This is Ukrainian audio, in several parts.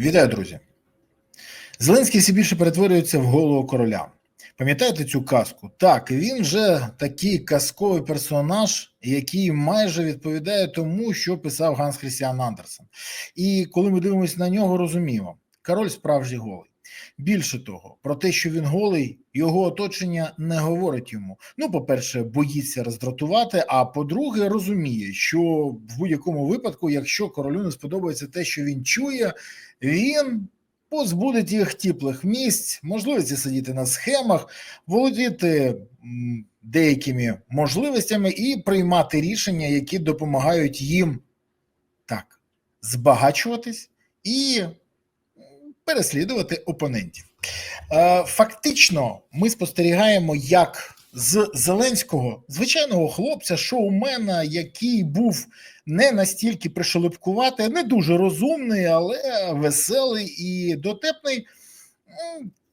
Вітаю, друзі. Зеленський все більше перетворюється в голову короля. Пам'ятаєте цю казку? Так, він вже такий казковий персонаж, який майже відповідає тому, що писав Ганс Хрістіан Андерсен. І коли ми дивимося на нього, розуміємо, король справжній голий. Більше того, про те, що він голий, його оточення не говорить йому. Ну, по-перше, боїться роздратувати. А по-друге, розуміє, що в будь-якому випадку, якщо королю не сподобається те, що він чує, він позбудить їх теплих місць, можливості сидіти на схемах, володіти деякими можливостями і приймати рішення, які допомагають їм так збагачуватись і переслідувати опонентів. Е, Фактично, ми спостерігаємо, як з Зеленського, звичайного хлопця, шоумена, який був не настільки пришелепкувати, не дуже розумний, але веселий і дотепний,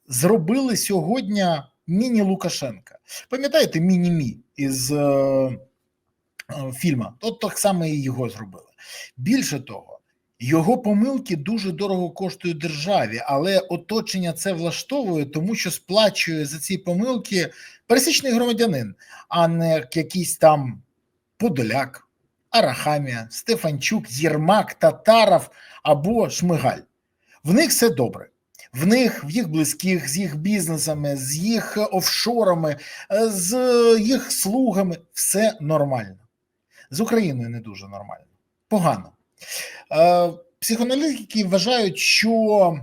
зробили сьогодні міні Лукашенка. Пам'ятаєте, міні-мі із е, е, фільму? От так само і його зробили. Більше того, його помилки дуже дорого коштують державі, але оточення це влаштовує, тому що сплачує за ці помилки пересічний громадянин, а не якийсь там Подоляк, Арахамія, Стефанчук, Єрмак, Татаров або Шмигаль. В них все добре. В них, в їх близьких, з їх бізнесами, з їх офшорами, е, з їх слугами все нормально. З Україною не дуже нормально. Погано. Е, Психоаналітики вважають, що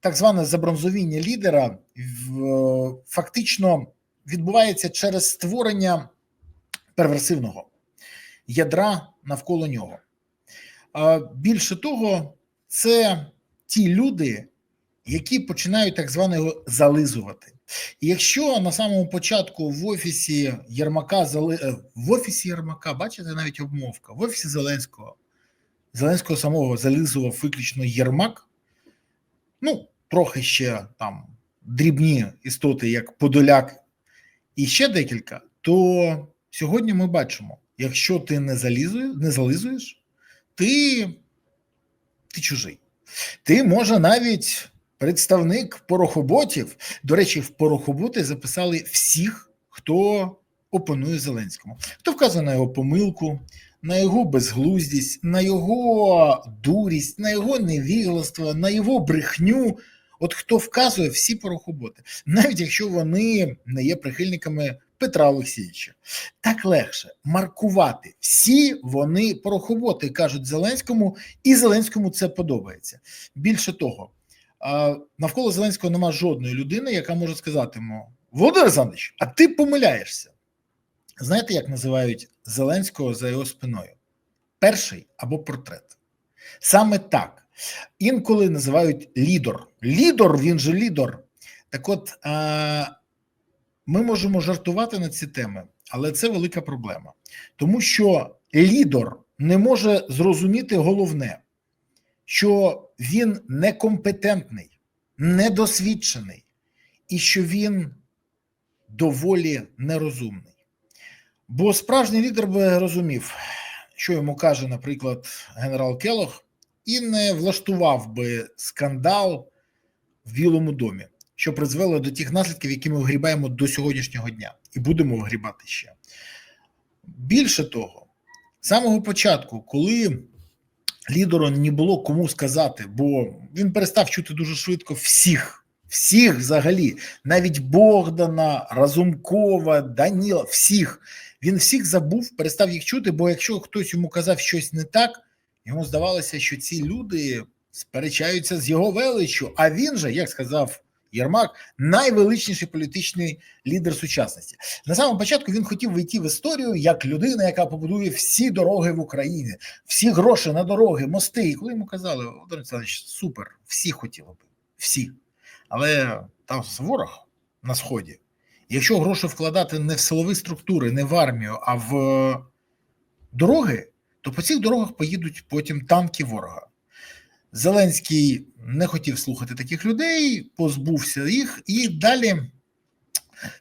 так зване забронзовіння лідера фактично відбувається через створення перверсивного ядра навколо нього. Е, Більше того, це ті люди, які починають так звано його зализувати. І якщо на самому початку в офісі Єрмака е, в офісі Єрмака, бачите навіть обмовка, в офісі Зеленського Зеленського самого зализував виключно Єрмак, ну, трохи ще там дрібні істоти, як Подоляк, і ще декілька, то сьогодні ми бачимо, якщо ти не залізуєш, не зализуєш, ти, ти чужий. Ти може навіть представник порохоботів. До речі, в порохоботи записали всіх, хто опонує Зеленському, хто вказує на його помилку, на його безглуздість, на його дурість, на його невігластво, на його брехню. От хто вказує всі порохоботи, навіть якщо вони не є прихильниками Петра Олексійовича, так легше маркувати всі вони порохоботи, кажуть Зеленському, і Зеленському це подобається. Більше того, навколо Зеленського нема жодної людини, яка може сказати йому: Володимир Олександрович, а ти помиляєшся. Знаєте, як називають Зеленського за його спиною? Перший або портрет. Саме так. Інколи називають лідер. Лідер, він же лідер. Так от, ми можемо жартувати на ці теми, але це велика проблема. Тому що лідер не може зрозуміти головне, що він некомпетентний, недосвідчений і що він доволі нерозумний. Бо справжній лідер би розумів, що йому каже, наприклад, генерал Келох, і не влаштував би скандал в Білому домі, що призвело до тих наслідків, які ми вгрібаємо до сьогоднішнього дня, і будемо вгрібати ще. Більше того, з самого початку, коли лідеру не було кому сказати, бо він перестав чути дуже швидко всіх, всіх взагалі, навіть Богдана, Разумкова, Даніла, всіх. Він всіх забув, перестав їх чути, бо якщо хтось йому казав щось не так, йому здавалося, що ці люди сперечаються з його величчю. А він же, як сказав Єрмак, найвеличніший політичний лідер сучасності. На самому початку він хотів вийти в історію як людина, яка побудує всі дороги в Україні, всі гроші на дороги, мости. І коли йому казали, Володимир Олександрович, супер, всі хотіли би, всі. Але там ворог на сході. Якщо гроші вкладати не в силові структури, не в армію, а в дороги, то по цих дорогах поїдуть потім танки ворога. Зеленський не хотів слухати таких людей, позбувся їх і далі,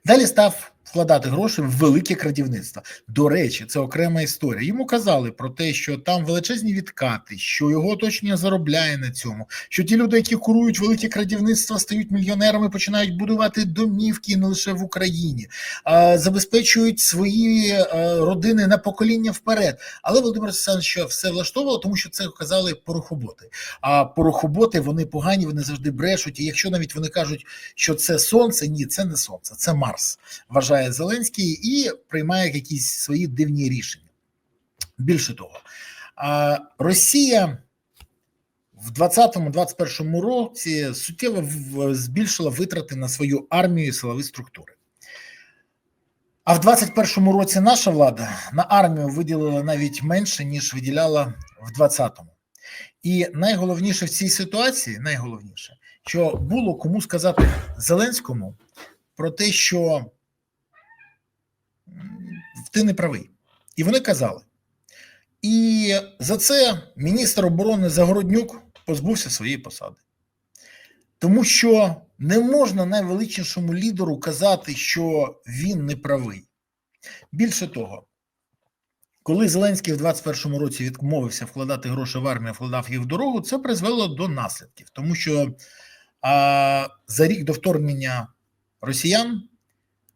далі став вкладати гроші в велике крадівництво. До речі, це окрема історія. Йому казали про те, що там величезні відкати, що його оточення заробляє на цьому, що ті люди, які курують велике крадівництво, стають мільйонерами, починають будувати домівки не лише в Україні, а забезпечують свої е, родини на покоління вперед. Але Володимир Олександрович все влаштовувало, тому що це казали порохоботи. А порохоботи вони погані, вони завжди брешуть. І якщо навіть вони кажуть, що це сонце, ні, це не сонце, це Марс. Вважає Зеленський і приймає якісь свої дивні рішення. Більше того, Росія в 2020-2021 році суттєво збільшила витрати на свою армію і силові структури. А в 2021 році наша влада на армію виділила навіть менше, ніж виділяла в 2020-му. І найголовніше в цій ситуації, найголовніше, що було кому сказати Зеленському про те, що ти не правий. І вони казали. І за це міністр оборони Загороднюк позбувся своєї посади. Тому що не можна найвеличнішому лідеру казати, що він не правий. Більше того, коли Зеленський в 21-му році відмовився вкладати гроші в армію, вкладав їх в дорогу, це призвело до наслідків, тому що а, за рік до вторгнення росіян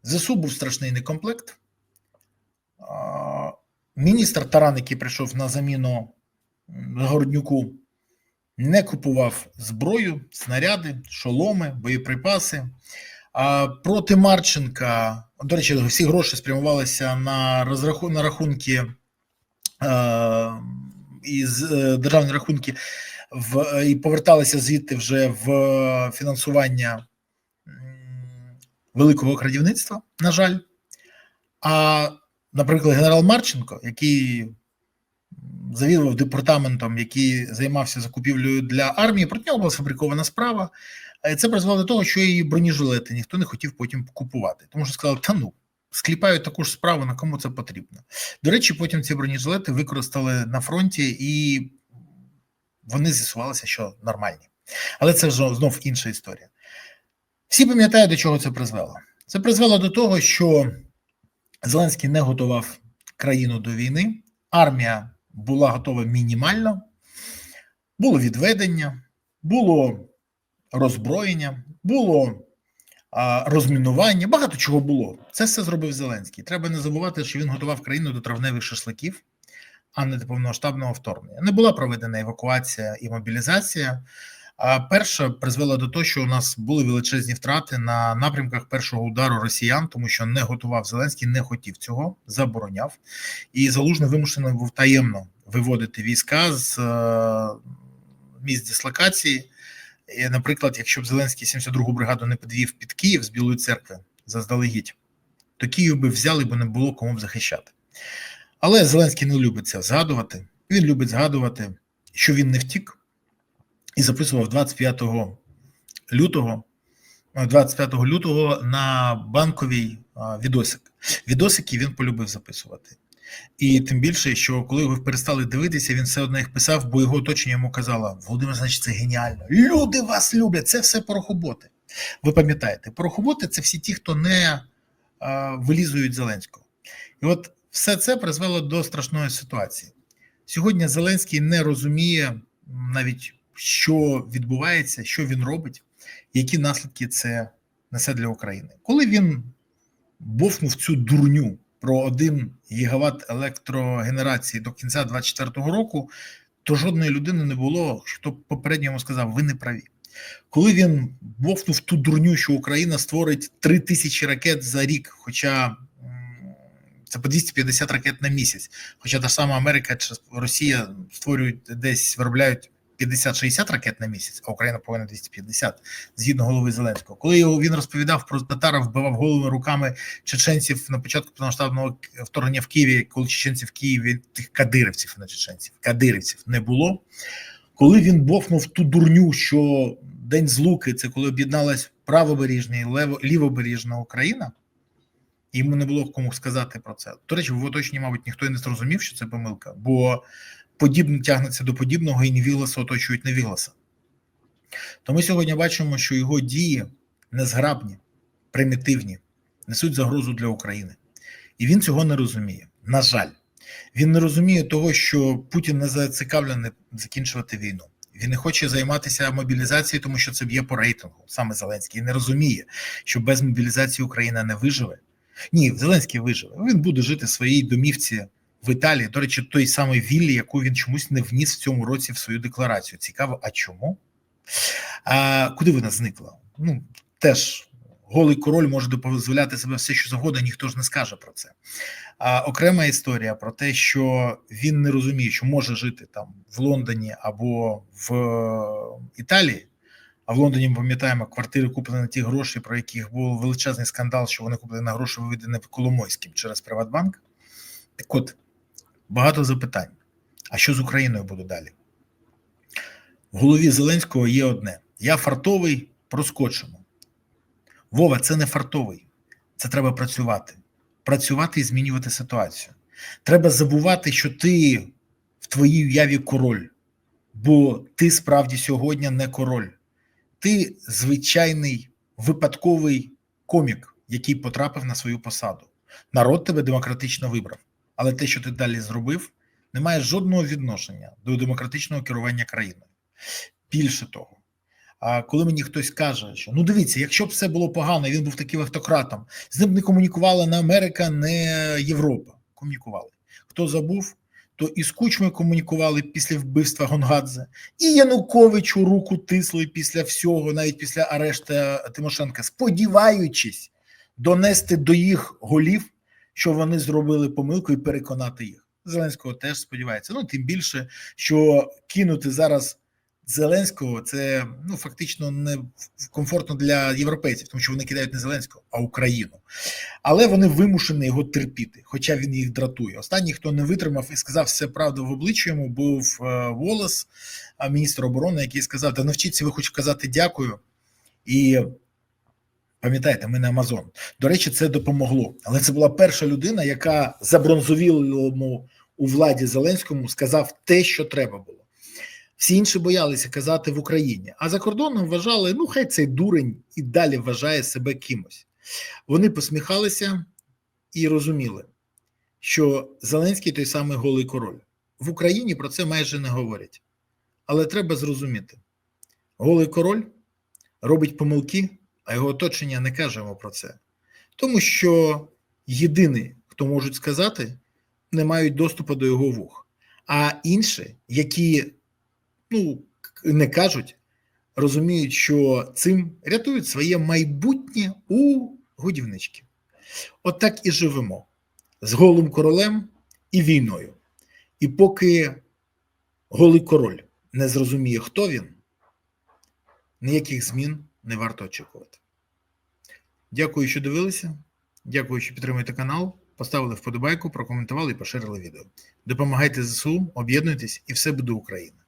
ЗСУ був страшний некомплект. Міністр Таран, який прийшов на заміну Городнюку, не купував зброю, снаряди, шоломи, боєприпаси. А проти Марченка, до речі, всі гроші спрямувалися на розраху, на рахунки е, із е, державні рахунки в і поверталися звідти вже в фінансування великого крадівництва, на жаль. А наприклад, генерал Марченко, який завідував департаментом, який займався закупівлею для армії, проти нього була сфабрикована справа. Це призвело до того, що і бронежилети ніхто не хотів потім купувати, тому що сказали, та ну. Скліпають таку ж справу, на кому це потрібно. До речі, потім ці бронежилети використали на фронті, і вони з'ясувалися, що нормальні. Але це вже знов інша історія. Всі пам'ятають, до чого це призвело. Це призвело до того, що Зеленський не готував країну до війни, армія була готова мінімально, було відведення, було роззброєння, було а, розмінування. Багато чого було. Це все зробив Зеленський. Треба не забувати, що він готував країну до травневих шашликів, а не до повномасштабного вторгнення. Не була проведена евакуація і мобілізація. А перша призвела до того, що у нас були величезні втрати на напрямках першого удару росіян, тому що не готував Зеленський, не хотів цього, забороняв, і залужний вимушений був таємно виводити війська з е, місць дислокації. І, Наприклад, якщо б Зеленський 72-гу бригаду не підвів під Київ з Білої церкви заздалегідь, то Київ би взяли, бо не було кому б захищати. Але Зеленський не любить це згадувати. Він любить згадувати, що він не втік і записував 25 лютого 25 лютого на банковій відосик. Відосики він полюбив записувати. І тим більше, що коли його перестали дивитися, він все одно їх писав, бо його оточення йому казало: Володимир, значить, це геніально. Люди вас люблять, це все порохоботи. Ви пам'ятаєте, порохоботи це всі ті, хто не а, вилізують Зеленського. І от все це призвело до страшної ситуації. Сьогодні Зеленський не розуміє навіть що відбувається, що він робить, які наслідки це несе для України. Коли він бовнув цю дурню про 1 гігават електрогенерації до кінця 2024 року, то жодної людини не було, хто попередньо йому сказав, ви не праві. Коли він бовнув ту дурню, що Україна створить 3 тисячі ракет за рік, хоча це по 250 ракет на місяць, хоча та сама Америка чи Росія створюють десь виробляють 50-60 ракет на місяць, а Україна повинна 250, згідно голови Зеленського. Коли його він розповідав про татара, вбивав голови руками чеченців на початку повноштабного вторгнення в Києві, коли чеченців в Києві тих кадирівців, не чеченців, кадирівців не було. Коли він бовнув ту дурню, що День Злуки це коли об'єдналась правобережна і лівобережна Україна. Йому не було кому сказати про це. До речі, в оточенні, мабуть, ніхто і не зрозумів, що це помилка, бо подібне тягнеться до подібного і Невілоса оточують Невілоса. То ми сьогодні бачимо, що його дії незграбні, примітивні, несуть загрозу для України. І він цього не розуміє. На жаль, він не розуміє того, що Путін не зацікавлений закінчувати війну. Він не хоче займатися мобілізацією, тому що це б'є по рейтингу. Саме Зеленський не розуміє, що без мобілізації Україна не виживе. Ні, Зеленський виживе. Він буде жити в своїй домівці в Італії. До речі, той самий Віллі, яку він чомусь не вніс в цьому році в свою декларацію. Цікаво, а чому? А Куди вона зникла? Ну теж голий король може дозволяти себе все, що завгодно, ніхто ж не скаже про це. А окрема історія про те, що він не розуміє, що може жити там в Лондоні або в Італії. А в Лондоні ми пам'ятаємо квартири куплені на ті гроші, про яких був величезний скандал, що вони куплені на гроші виведені Коломойським через Приватбанк. Так от багато запитань. А що з Україною буде далі? В голові Зеленського є одне: я фартовий, проскочимо. Вова, це не фартовий, це треба працювати. Працювати і змінювати ситуацію. Треба забувати, що ти в твоїй уяві король, бо ти справді сьогодні не король. Ти звичайний випадковий комік, який потрапив на свою посаду. Народ тебе демократично вибрав, але те, що ти далі зробив, не має жодного відношення до демократичного керування країною. Більше того, коли мені хтось каже, що ну дивіться, якщо б все було погано, він був таким автократом, з ним не комунікувала не Америка, не Європа. Комунікували. Хто забув, то і з Кучмою комунікували після вбивства Гонгадзе, і Януковичу руку тисли після всього, навіть після арешту Тимошенка, сподіваючись донести до їх голів, що вони зробили помилку і переконати їх. Зеленського теж сподівається. Ну тим більше, що кинути зараз. Зеленського це ну фактично не комфортно для європейців, тому що вони кидають не Зеленського, а Україну. Але вони вимушені його терпіти, хоча він їх дратує. Останній, хто не витримав і сказав все правду в обличчя йому, був е, Волос, міністр оборони, який сказав: Та навчіться ви хоч казати дякую. І пам'ятаєте, ми не Амазон. До речі, це допомогло. Але це була перша людина, яка забронзовілому у владі Зеленському сказав те, що треба було. Всі інші боялися казати в Україні, а за кордоном вважали, ну хай цей дурень і далі вважає себе кимось. Вони посміхалися і розуміли, що Зеленський той самий голий король. В Україні про це майже не говорять. Але треба зрозуміти: голий король робить помилки, а його оточення не каже йому про це. Тому що єдині, хто можуть сказати, не мають доступу до його вух. А інші, які ну не кажуть, розуміють, що цим рятують своє майбутнє у годівнички. От і живемо з голим королем і війною. І поки голий король не зрозуміє, хто він, ніяких змін не варто очікувати. Дякую, що дивилися. Дякую, що підтримуєте канал. Поставили вподобайку, прокоментували і поширили відео. Допомагайте ЗСУ, об'єднуйтесь, і все буде Україна.